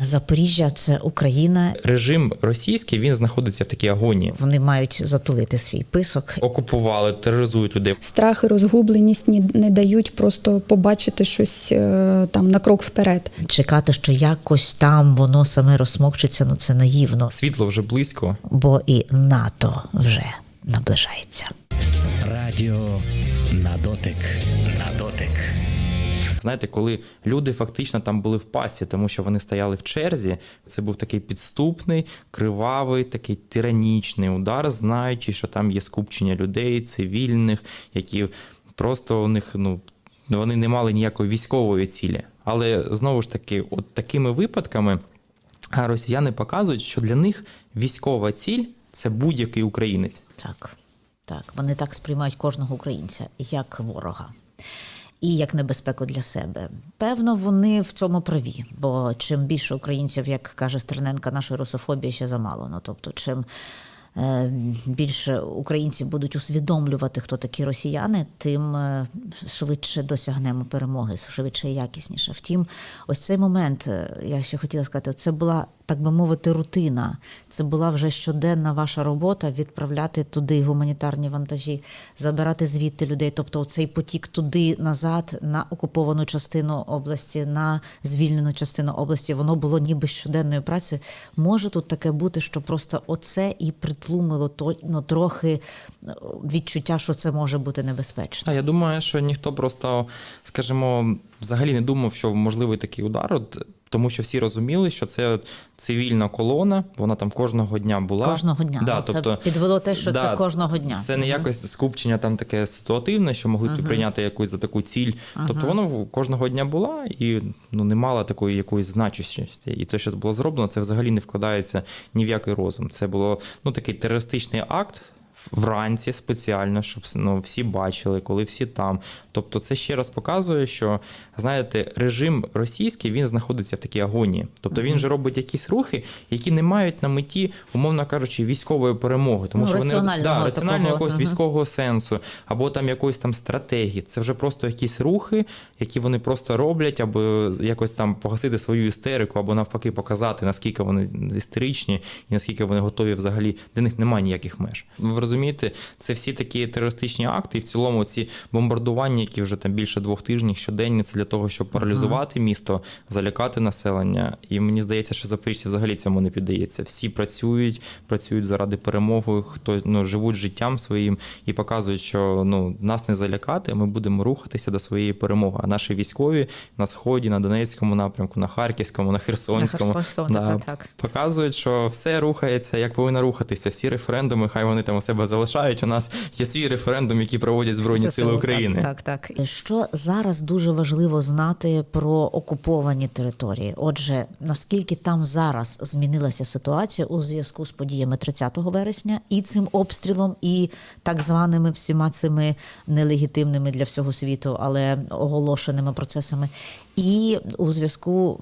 Запоріжжя це Україна. Режим російський він знаходиться в такій агонії. Вони мають затулити свій писок. Окупували, тероризують людей. Страх і розгубленість не дають просто побачити щось е, там на крок вперед. Чекати, що якось там воно саме розсмокчиться, ну це наївно, Світло вже близько. бо і НАТО вже наближається. Радіо на дотик. На дотик. Знаєте, коли люди фактично там були в пасі, тому що вони стояли в черзі. Це був такий підступний, кривавий, такий тиранічний удар, знаючи, що там є скупчення людей, цивільних, які просто у них ну. Вони не мали ніякої військової цілі. Але знову ж таки, от такими випадками росіяни показують, що для них військова ціль це будь-який українець. Так, так. Вони так сприймають кожного українця як ворога. І як небезпеку для себе. Певно, вони в цьому праві, бо чим більше українців, як каже Стерненка, нашої русофобії ще замало. Ну тобто, чим е, більше українці будуть усвідомлювати, хто такі росіяни, тим е, швидше досягнемо перемоги, швидше і якісніше. Втім, ось цей момент, е, я ще хотіла сказати, це була, так би мовити, рутина. Це була вже щоденна ваша робота відправляти туди гуманітарні вантажі, забирати звідти людей. Тобто, цей потік туди назад на окуповану частину області, на звільнену частину області, воно було ніби щоденною працею. Може тут таке бути, що просто оце і притлумило то ну, трохи е, відчуття, що це може бути небезпечно. Та я думаю, що ніхто просто, скажімо, взагалі не думав, що можливий такий удар. От, тому що всі розуміли, що це цивільна колона, вона там кожного дня була. Кожного дня. Да, Оце тобто, підвело те, що це кожного дня. Це не якось скупчення там таке ситуативне, що могли б прийняти якусь за таку ціль. Тобто воно кожного дня була і ну, не мала такої якоїсь значущості. І те, що було зроблено, це взагалі не вкладається ні в який розум. Це було ну, такий терористичний акт. Вранці спеціально, щоб ну, всі бачили, коли всі там. Тобто, це ще раз показує, що знаєте, режим російський він знаходиться в такій агонії. Тобто він же робить якісь рухи, які не мають на меті, умовно кажучи, військової перемоги. Тому Ну, що вони да, раціонально якогось ага. військового сенсу, або там якоїсь там стратегії. Це вже просто якісь рухи, які вони просто роблять, аби якось там погасити свою істерику, або навпаки показати, наскільки вони істеричні і наскільки вони готові взагалі. Для них немає ніяких меж. Ви розумієте, це всі такі терористичні акти, і в цілому ці бомбардування, які вже там більше двох тижнів щоденні, це для того, щоб паралізувати місто, залякати населення. І мені здається, що запоріжці взагалі цьому не піддається. Всі працюють, працюють заради перемоги, хто ну живуть життям своїм і показують, що ну нас не залякати. Ми будемо рухатися до своєї перемоги. А наші військові на сході, на Донецькому напрямку, на Харківському, на Херсонському, На Херсонському, да, так, так. показують, що все рухається, як повинно рухатися. Всі референдуми, хай вони там у себе залишають. У нас є свій референдум, який проводять Збройні Це Сили України. Так, так, так. Що зараз дуже важливо знати про окуповані території? Отже, наскільки там зараз змінилася ситуація у зв'язку з подіями 30 вересня і цим обстрілом, і так званими всіма цими нелегітимними для всього світу, але оголошеними процесами, і у зв'язку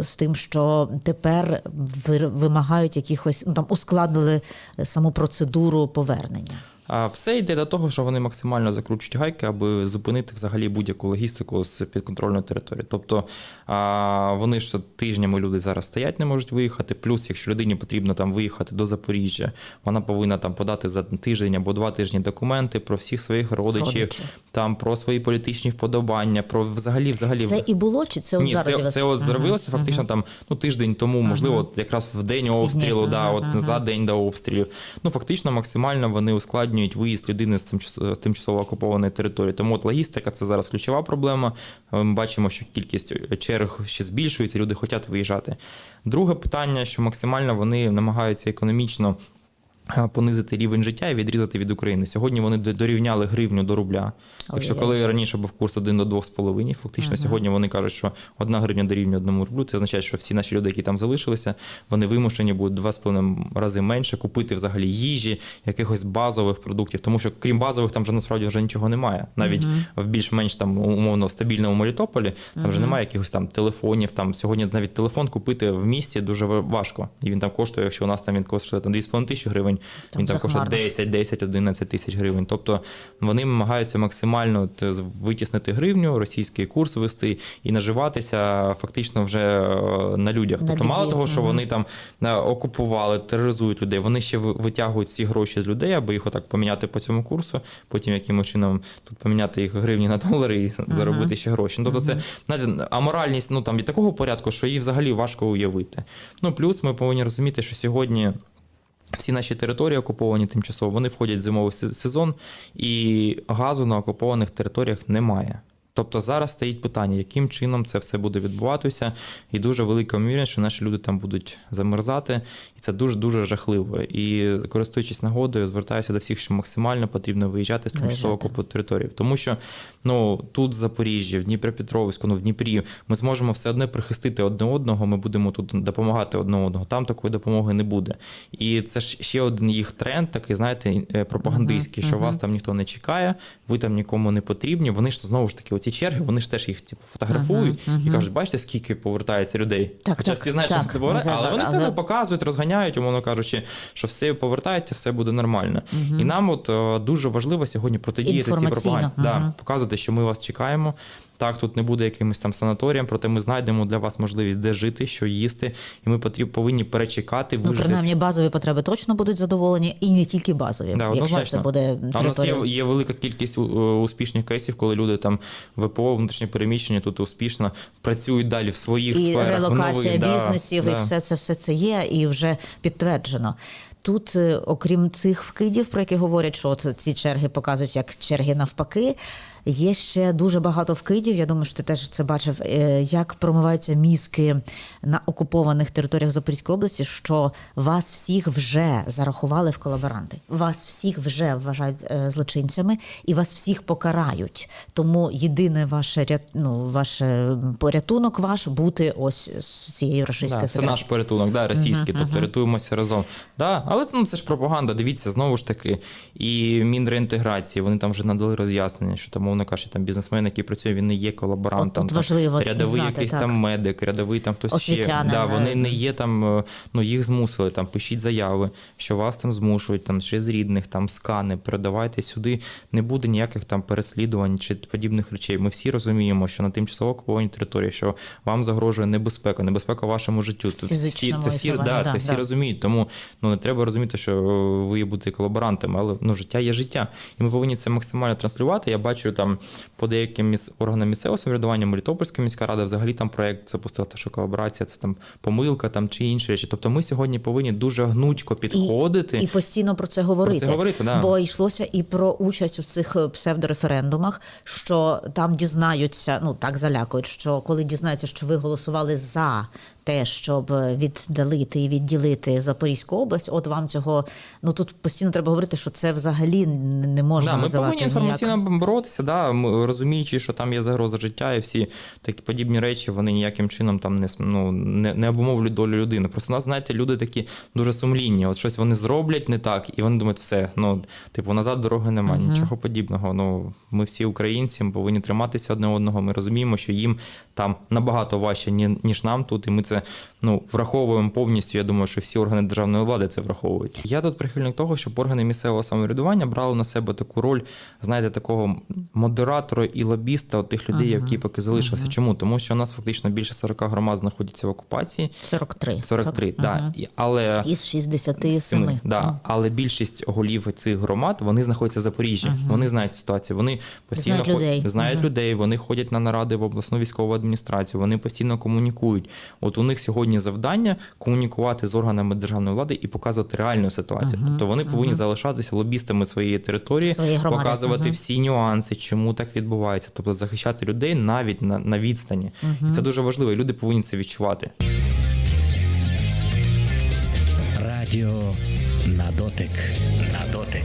з тим, що тепер ви- вимагають якихось ну там ускладнили саму процедуру повернення. А все йде до того, що вони максимально закручують гайки, аби зупинити взагалі будь-яку логістику з підконтрольної території. Тобто а, вони ж тижнями люди зараз стоять, не можуть виїхати. Плюс, якщо людині потрібно там виїхати до Запоріжжя, вона повинна там подати за тиждень або два тижні документи про всіх своїх родичів, Родичів. там про свої політичні вподобання, про взагалі взагалі Це і було, чи це от ні, зараз це, це от Ага, зробилося фактично там ну тиждень тому, можливо, от якраз в день обстрілу, дні, да, ага, от ага. за день до обстрілів. Ну фактично максимально вони ускладнюють виїзд людини з тимчасово, окупованої території. Тому от логістика це зараз ключова проблема. Е, Ми бачимо, що кількість черг ще збільшується, люди хочуть виїжджати. Друге питання, що максимально вони намагаються економічно. Понизити рівень життя і відрізати від України. Сьогодні вони дорівняли гривню до рубля. Якщо коли раніше був курс 1 до 2,5, фактично сьогодні вони кажуть, що 1 гривня дорівнює 1 рублю. Це означає, що всі наші люди, які там залишилися, вони вимушені будуть 2,5 рази менше купити взагалі їжі, якихось базових продуктів. Тому що крім базових, там вже насправді вже нічого немає. Навіть в більш-менш там умовно стабільному Мелітополі там вже немає якихось там телефонів. Там сьогодні навіть телефон купити в місті дуже важко. І він там коштує, якщо у нас там він коштує там 2,5 тисячі гривень, гривень. Там Він там коштує 10, 10, 11 тисяч гривень. Тобто вони намагаються максимально от, витіснити гривню, російський курс вести і наживатися фактично вже е, на людях. На тобто, мало того, що вони там е, окупували, тероризують людей, вони ще витягують ці гроші з людей, аби їх отак поміняти по цьому курсу, потім якимось чином тут поміняти їх гривні на долари і заробити ще гроші. Ну, тобто це знаєте, аморальність ну там від такого порядку, що її взагалі важко уявити. Ну плюс ми повинні розуміти, що сьогодні. Всі наші території окуповані тимчасово, вони входять в зимовий сезон, і газу на окупованих територіях немає. Тобто зараз стоїть питання, яким чином це все буде відбуватися, і дуже велика ймовірність, що наші люди там будуть замерзати, і це дуже дуже жахливо. І користуючись нагодою, звертаюся до всіх, що максимально потрібно виїжджати з тимчасово окупованих територій. Тому що ну тут в Запоріжжі, в Дніпропетровську, ну в Дніпрі, ми зможемо все одно прихистити одне одного. Ми будемо тут допомагати одне одного. Там такої допомоги не буде. І це ж ще один їх тренд, такий, знаєте, е, пропагандистський, що вас там ніхто не чекає, ви там нікому не потрібні. Вони ж знову ж таки, оці черги, вони ж теж їх типу фотографують і кажуть, бачите, скільки повертається людей. Так, Хоча так, всі знають, так. що це повертається, але вони все одно показують, розганяють, умовно кажучи, що все повертається, все буде нормально. І нам от е, дуже важливо сьогодні протидіяти цій пропаганді. Да, показувати, що ми вас чекаємо. Так, тут не буде якимось там санаторієм, проте ми знайдемо для вас можливість, де жити, що їсти, і ми потріб, повинні перечекати, Ну, принаймні, базові потреби точно будуть задоволені, і не тільки базові, Да, якщо це буде А у нас є, є велика кількість у- успішних кейсів, коли люди там ВПО, внутрішнє переміщення тут успішно працюють далі в своїх і сферах. релокація нових, да, бізнесів, і да. все це все це є, і вже підтверджено. Тут, е, окрім цих вкидів, про які говорять, що от ці черги показують як черги навпаки. Є ще дуже багато вкидів. Я думаю, що ти теж це бачив, е, як промиваються мізки на окупованих територіях Запорізької області, що вас всіх вже зарахували в колаборанти. Вас всіх вже вважають е, злочинцями і вас всіх покарають. Тому єдине ваше ну, ваше порятунок ваш бути ось з цією рашистською Да, це наш порятунок, да, російський, тобто рятуємося разом. Да, але це, ну, це ж пропаганда, дивіться, знову ж таки. І Мінреінтеграції, вони там вже надали роз'яснення, що там, мовно кажучи, там бізнесмен, який працює, він не є колаборантом. От тут там, рядовий знати, якийсь так. там медик, рядовий там хтось ще. Да, вони не є там, е, ну їх змусили, там пишіть заяви, що вас там змушують, там ще з рідних, там скани, передавайте сюди. Не буде ніяких там переслідувань чи подібних речей. Ми всі розуміємо, що на тимчасово окупованій території, що вам загрожує небезпека, небезпека вашому життю. Тут всі, це всі, да, да, це всі да. розуміють. Тому ну не треба розуміти, що ви будете колаборантами, але ну життя є життя, і ми повинні це максимально транслювати. Я бачу там по деяким міс... органам місцевого самоврядування, Мелітопольська міська рада, взагалі там проект запустила, що колаборація це там помилка там чи інші речі. Тобто ми сьогодні повинні дуже гнучко підходити. І постійно про це говорити. говорити, да. Бо йшлося і про участь у цих е, псевдореферендумах, що там дізнаються, ну так залякують, що коли дізнаються, що ви голосували за те, щоб віддалити і відділити Запорізьку область, от вам цього ну тут постійно треба говорити, що це взагалі не можна Да, ми повинні інформаційно боротися, да, ми- розуміючи, що там є загроза життя, і всі такі подібні речі вони ніяким чином там не, ну, не, не обумовлюють долю людини. Просто у нас, знаєте, люди такі дуже сумлінні. От щось вони зроблять не так, і вони думають, все, ну, типу, назад дороги немає, нічого подібного. Ну, ми всі українці, ми повинні триматися одне одного. Ми розуміємо, що їм там набагато важче, ніж нам тут, і ми це ну, враховуємо повністю. Я думаю, що всі органи державної влади це враховують. Я тут прихильник того, щоб органи місцевого самоврядування брали на себе таку роль, знаєте, такого модератора і лобіста от тих людей, які поки залишилися. Чому? Тому що у нас фактично більше 40 громад знаходяться в окупації. 43. 43, так. Да. І- Але Із 67. Семи, да. Але більшість голів цих громад вони знаходяться в Запоріжжі. Вони знають ситуацію. Вони постійно Знають ход- людей. знають людей. Вони ходять на наради в обласну військову адміністрацію. Вони постійно комунікують. От у них сьогодні завдання комунікувати з органами державної влади і показувати реальну ситуацію. Тобто вони повинні залишатися лобістами своєї території, Своєї громади. показувати всі нюанси, чому так відбувається. Тобто захищати людей навіть на, на відстані. І це дуже важливо. і Люди повинні це відчувати. Радіо на дотик. На дотик.